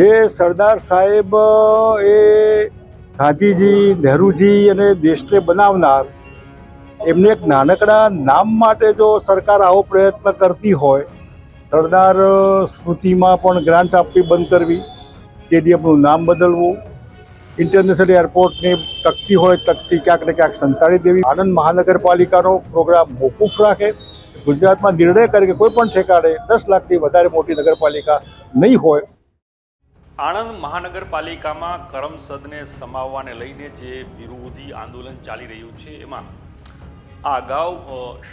જે સરદાર સાહેબ એ ગાંધીજી, નહેરુજી અને દેશને બનાવનાર, એમને એક નાનકડા નામ માટે જો સરકાર આવો પ્રયત્ન કરતી હોય, સરદાર સ્મૃતિમાં પણ ગ્રાન્ટ આપવી બંધ કરવી, સ્ટેડિયમનું નામ બદલવું, ઇન્ટરનેશનલ એરપોર્ટની તકતી હોય, તકતી ક્યાંક ને ક્યાંક સંતાડી દેવી, આણંદ મહાનગરપાલિકાનો પ્રોગ્રામ મોકૂફ રાખે, ગુજરાતમાં નિર્ણય કરે કે કોઈ પણ ઠેકાણે દસ લાખથી વધારે મોટી નગરપાલિકા નહીં હોય આણંદ મહાનગરપાલિકામાં કરમસદને સમાવવાને લઈને જે વિરોધી આંદોલન ચાલી રહ્યું છે, એમાં આ અગાઉ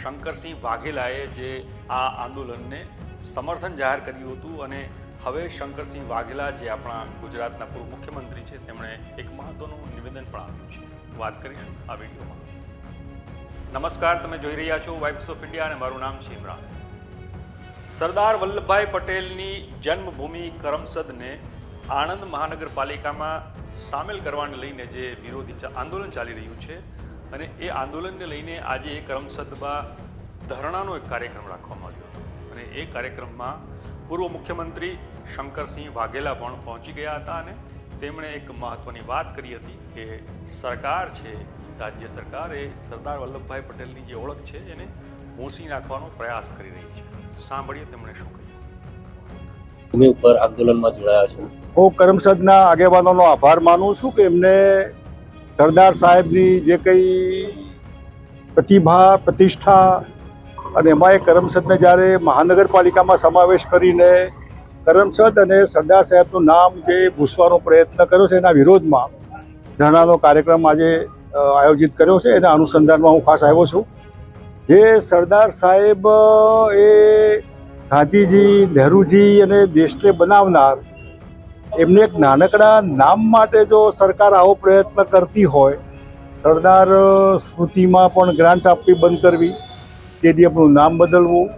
શંકરસિંહ વાઘેલાએ જે આ આંદોલનને સમર્થન જાહેર કર્યું હતું અને હવે શંકરસિંહ વાઘેલા જે આપણા ગુજરાતના પૂર્વ મુખ્યમંત્રી છે, તેમણે એક મહત્વનું નિવેદન પણ આપ્યું છે. વાત કરીશું આ વિડીયોમાં. નમસ્કાર, તમે જોઈ રહ્યા છો વાઇબ્સ ઓફ ઇન્ડિયા અને મારું નામ છે ઇમરાન. સરદાર વલ્લભભાઈ પટેલની જન્મભૂમિ કરમસદને આણંદ મહાનગરપાલિકામાં સામેલ કરવાને લઈને જે વિરોધી આંદોલન ચાલી રહ્યું છે અને એ આંદોલનને લઈને આજે એ કરમસદમાં ધરણાનો એક કાર્યક્રમ રાખવામાં આવ્યો હતો. અને એ કાર્યક્રમમાં પૂર્વ મુખ્યમંત્રી શંકરસિંહ વાઘેલા પણ પહોંચી ગયા હતા અને તેમણે એક મહત્વની વાત કરી હતી કે સરકાર છે, રાજ્ય સરકાર, એ સરદાર વલ્લભભાઈ પટેલની જે ઓળખ છે એને ભૂંસી નાખવાનો પ્રયાસ કરી રહી છે. સાંભળીએ તેમણે શું કહ્યું. ભૂમિ ઉપર આંદોલનમાં જોડાયા છો. હું કરમસદના આગેવાનોનો આભાર માનું છું કે એમને સરદાર સાહેબની જે કંઈ પ્રતિભા, પ્રતિષ્ઠા અને એમાં એ કરમસદને જ્યારે મહાનગરપાલિકામાં સમાવેશ કરીને કરમસદ અને સરદાર સાહેબનું નામ જે ભૂસવાનો પ્રયત્ન કર્યો છે એના વિરોધમાં ધરણાનો કાર્યક્રમ આજે આયોજિત કર્યો છે. એના અનુસંધાનમાં હું ખાસ આવ્યો છું. જે સરદાર સાહેબ એ ગાંધીજી, નહેરુજી અને દેશને બનાવનાર એમને એક નાનકડા નામ માટે જો સરકાર આવો પ્રયત્ન કરતી હોય, સરદાર સ્મૃતિમાં પણ ગ્રાન્ટ આપવી બંધ કરવી સ્ટેડિયમનું નામ બદલવું,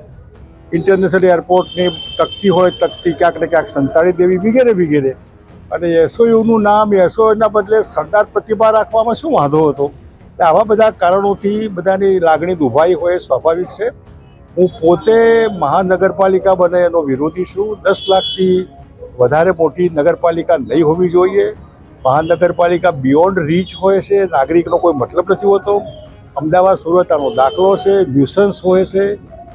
ઇન્ટરનેશનલ એરપોર્ટની તકતી હોય, તકતી ક્યાંક ને ક્યાંક સંતાડી દેવી, વગેરે વગેરે. અને એસઓયુનું નામ, એસઓયુના બદલે સરદાર પ્રતિભા રાખવામાં શું વાંધો હતો? આવા બધા કારણોથી બધાની લાગણી દુભાઈ હોય, સ્વાભાવિક છે. હું પોતે મહાનગરપાલિકા બને એનો વિરોધી છું. દસ લાખથી વધારે મોટી નગરપાલિકા નહીં હોવી જોઈએ. મહાનગરપાલિકા બિયોન્ડ રીચ હોય છે. નાગરિકનો કોઈ મતલબ નથી હોતો. અમદાવાદ સુરત આનો દાખલો છે ન્યુસન્સ હોય છે,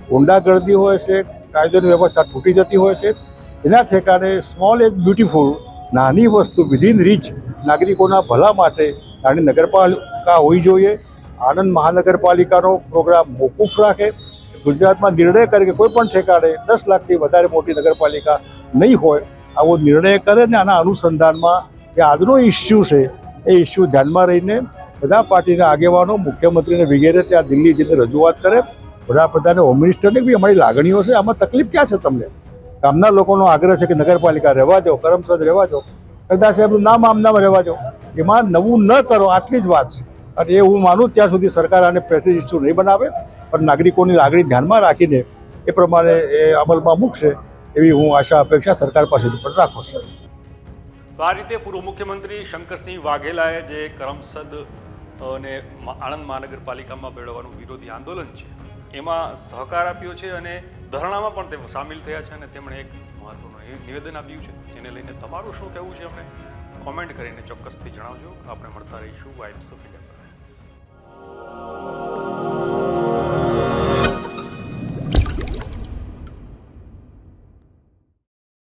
ગુંડાગર્દી હોય છે, કાયદાની વ્યવસ્થા તૂટી જતી હોય છે. એના ઠેકાણે સ્મોલ એન્ડ બ્યુટિફુલ નાની વસ્તુ વિધિન રીચ નાગરિકોના ભલા માટે નાની નગરપાલિકા હોવી જોઈએ. આણંદ મહાનગરપાલિકાનો પ્રોગ્રામ મોકૂફ રાખે. ગુજરાતમાં નિર્ણય કરે કે કોઈ પણ ઠેકાણે દસ લાખથી વધારે મોટી નગરપાલિકા નહીં હોય, આવો નિર્ણય કરે ને આના અનુસંધાનમાં જે આજનો ઇસ્યુ છે, એ ઇસ્યુ ધ્યાનમાં રહીને બધા પાર્ટીના આગેવાનો, મુખ્યમંત્રીને વગેરે ત્યાં દિલ્હી જઈને રજૂઆત કરે. વડાપ્રધાને, હોમ મિનિસ્ટરને બી અમારી લાગણીઓ છે, આમાં તકલીફ ક્યાં છે તમને? ગામના લોકોનો આગ્રહ છે કે નગરપાલિકા રહેવા દો, કરમસદ રહેવા દો, સરદાર સાહેબનું નામ આમનામાં રહેવા દો. એમાં નવું ન કરો, આટલી જ વાત છે. અને એ હું માનું ત્યાં સુધી સરકાર આને પ્રેસ્ટીજ ઇસ્યુ નહીં બનાવે. પણ નાગરિકોની લાગણી ધ્યાનમાં રાખીને એ પ્રમાણે એ અમલમાં મૂકશે એવી હું આશા અપેક્ષા સરકાર પાસેથી પણ રાખું છું. તો આ રીતે પૂર્વ મુખ્યમંત્રી શંકરસિંહ વાઘેલાએ જે કરમસદ અને આણંદ મહાનગરપાલિકામાં મેળવવાનું વિરોધી આંદોલન છે, એમાં સહકાર આપ્યો છે અને ધરણામાં પણ તેઓ સામેલ થયા છે અને તેમણે એક મહત્વનું નિવેદન આપ્યું છે. એને લઈને તમારું શું કહેવું છે? અમને કોમેન્ટ કરીને ચોક્કસથી જણાવજો. આપણે મળતા રહીશું. Vibes of